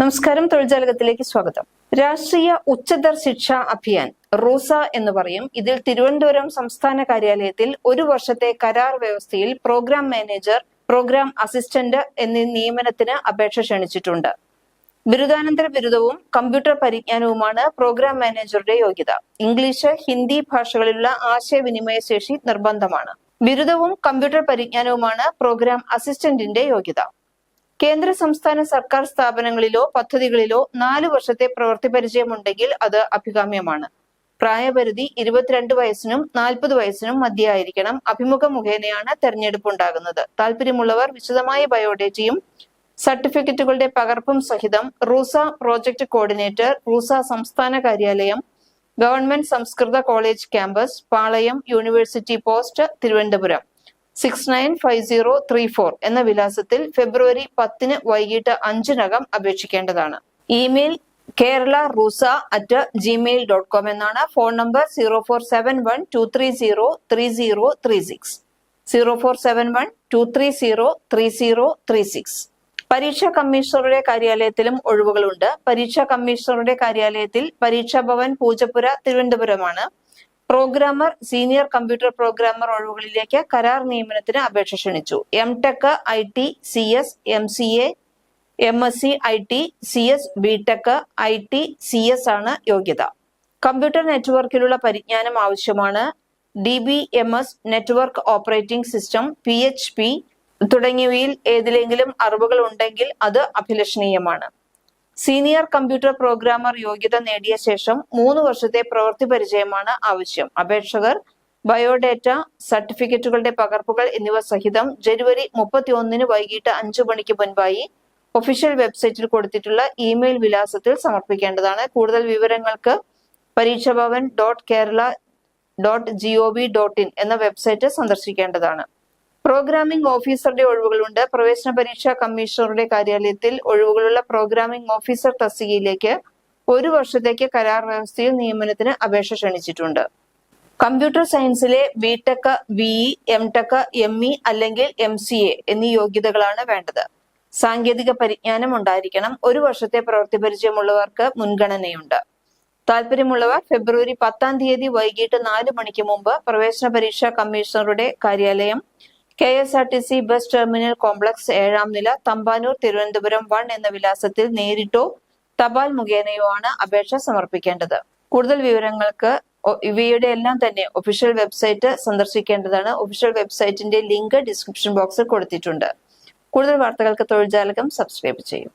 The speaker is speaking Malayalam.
നമസ്കാരം തൊഴിൽജാലകത്തിലേക്ക് സ്വാഗതം. രാഷ്ട്രീയ ഉച്ചതർ ശിക്ഷാ അഭിയാൻ റൂസ എന്ന് പറയും. ഇതിൽ തിരുവനന്തപുരം സംസ്ഥാന കാര്യാലയത്തിൽ ഒരു വർഷത്തെ കരാർ വ്യവസ്ഥയിൽ പ്രോഗ്രാം മാനേജർ പ്രോഗ്രാം അസിസ്റ്റന്റ് എന്നീ നിയമനത്തിന് അപേക്ഷ ക്ഷണിച്ചിട്ടുണ്ട്. ബിരുദാനന്തര ബിരുദവും കമ്പ്യൂട്ടർ പരിജ്ഞാനവുമാണ് പ്രോഗ്രാം മാനേജറുടെ യോഗ്യത. ഇംഗ്ലീഷ് ഹിന്ദി ഭാഷകളിലുള്ള ആശയവിനിമയ ശേഷി നിർബന്ധമാണ്. ബിരുദവും കമ്പ്യൂട്ടർ പരിജ്ഞാനവുമാണ് പ്രോഗ്രാം അസിസ്റ്റന്റിന്റെ യോഗ്യത. കേന്ദ്ര സംസ്ഥാന സർക്കാർ സ്ഥാപനങ്ങളിലോ പദ്ധതികളിലോ നാലു വർഷത്തെ പ്രവൃത്തി പരിചയമുണ്ടെങ്കിൽ അത് അഭികാമ്യമാണ്. പ്രായപരിധി ഇരുപത്തിരണ്ട് വയസ്സിനും നാൽപ്പത് വയസ്സിനും മധ്യയായിരിക്കണം അഭിമുഖ മുഖേനയാണ് തെരഞ്ഞെടുപ്പ് ഉണ്ടാകുന്നത് താല്പര്യമുള്ളവർ വിശദമായ ബയോഡേറ്റയും സർട്ടിഫിക്കറ്റുകളുടെ പകർപ്പും സഹിതം റൂസ പ്രോജക്ട് കോർഡിനേറ്റർ റൂസ സംസ്ഥാന കാര്യാലയം ഗവൺമെന്റ് സംസ്കൃത college campus Palayam university post Thiruvananthapuram. Six nine five zero three four എന്ന വിലാസത്തിൽ ഫെബ്രുവരി പത്തിന് വൈകിട്ട് അഞ്ചിനകം അപേക്ഷിക്കേണ്ടതാണ്. Email Kerala RUSA at gmail dot com എന്നാണ്. Phone number zero four seven one two three zero three zero three six zero four seven one two three zero three zero three six പരീക്ഷാ കമ്മീഷണറുടെ കാര്യാലയത്തിലും ഒഴിവുകളുണ്ട്. പരീക്ഷാ കമ്മീഷണറുടെ കാര്യാലയത്തിൽ പരീക്ഷാ ഭവൻ പൂജപ്പുര തിരുവനന്തപുരമാണ്. പ്രോഗ്രാമർ സീനിയർ കമ്പ്യൂട്ടർ പ്രോഗ്രാമർ ഒഴിവുകളിലേക്ക് കരാർ നിയമനത്തിന് അപേക്ഷ ക്ഷണിച്ചു. M tech I T C S M C A M S C I T C S B tech I T C S ആണ് യോഗ്യത. കമ്പ്യൂട്ടർ നെറ്റ്വർക്കിലുള്ള പരിജ്ഞാനം ആവശ്യമാണ്. D B M S network operating system P H P തുടങ്ങിയവയിൽ ഏതിലെങ്കിലും അറിവുകൾ ഉണ്ടെങ്കിൽ അത് അഭിലഷണീയമാണ്. സീനിയർ കമ്പ്യൂട്ടർ പ്രോഗ്രാമർ യോഗ്യത നേടിയ ശേഷം മൂന്ന് വർഷത്തെ പ്രവൃത്തി പരിചയമാണ് ആവശ്യം. അപേക്ഷകർ ബയോഡേറ്റ സർട്ടിഫിക്കറ്റുകളുടെ പകർപ്പുകൾ എന്നിവ സഹിതം ജനുവരി മുപ്പത്തി ഒന്നിന് വൈകിട്ട് അഞ്ചു മണിക്ക് മുൻപായി ഒഫീഷ്യൽ വെബ്സൈറ്റിൽ കൊടുത്തിട്ടുള്ള ഇമെയിൽ വിലാസത്തിൽ സമർപ്പിക്കേണ്ടതാണ്. കൂടുതൽ വിവരങ്ങൾക്ക് Pareekshabhavan dot Kerala dot G O V dot in എന്ന വെബ്സൈറ്റ് സന്ദർശിക്കേണ്ടതാണ്. പ്രോഗ്രാമിംഗ് ഓഫീസറുടെ ഒഴിവുകളുണ്ട്. പ്രവേശന പരീക്ഷാ കമ്മീഷണറുടെ കാര്യാലയത്തിൽ ഒഴിവുകളുള്ള പ്രോഗ്രാമിംഗ് ഓഫീസർ തസ്തികയിലേക്ക് ഒരു വർഷത്തേക്ക് കരാർ വ്യവസ്ഥയിൽ നിയമനത്തിന് അപേക്ഷ ക്ഷണിച്ചിട്ടുണ്ട്. Computer സയൻസിലെ B tech B E M tech M E അല്ലെങ്കിൽ എം സി എ എന്നീ യോഗ്യതകളാണ് വേണ്ടത്. സാങ്കേതിക പരിജ്ഞാനം ഉണ്ടായിരിക്കണം. ഒരു വർഷത്തെ പ്രവൃത്തി പരിചയമുള്ളവർക്ക് മുൻഗണനയുണ്ട്. താല്പര്യമുള്ളവർ ഫെബ്രുവരി പത്താം തീയതി വൈകിട്ട് നാല് മണിക്ക് മുമ്പ് പ്രവേശന പരീക്ഷാ കമ്മീഷണറുടെ കാര്യാലയം K S R T C bus terminal complex ഏഴാം നില തമ്പാനൂർ തിരുവനന്തപുരം വൺ എന്ന വിലാസത്തിൽ നേരിട്ടോ തപാൽ മുഖേനയോ ആണ് അപേക്ഷ സമർപ്പിക്കേണ്ടത്. കൂടുതൽ വിവരങ്ങൾക്ക് ഇവയുടെ എല്ലാം തന്നെ ഒഫീഷ്യൽ വെബ്സൈറ്റ് സന്ദർശിക്കേണ്ടതാണ്. ഒഫീഷ്യൽ വെബ്സൈറ്റിന്റെ ലിങ്ക് ഡിസ്ക്രിപ്ഷൻ ബോക്സിൽ കൊടുത്തിട്ടുണ്ട്. കൂടുതൽ വാർത്തകൾക്ക് തൊഴിൽ ജാലകം സബ്സ്ക്രൈബ് ചെയ്യും.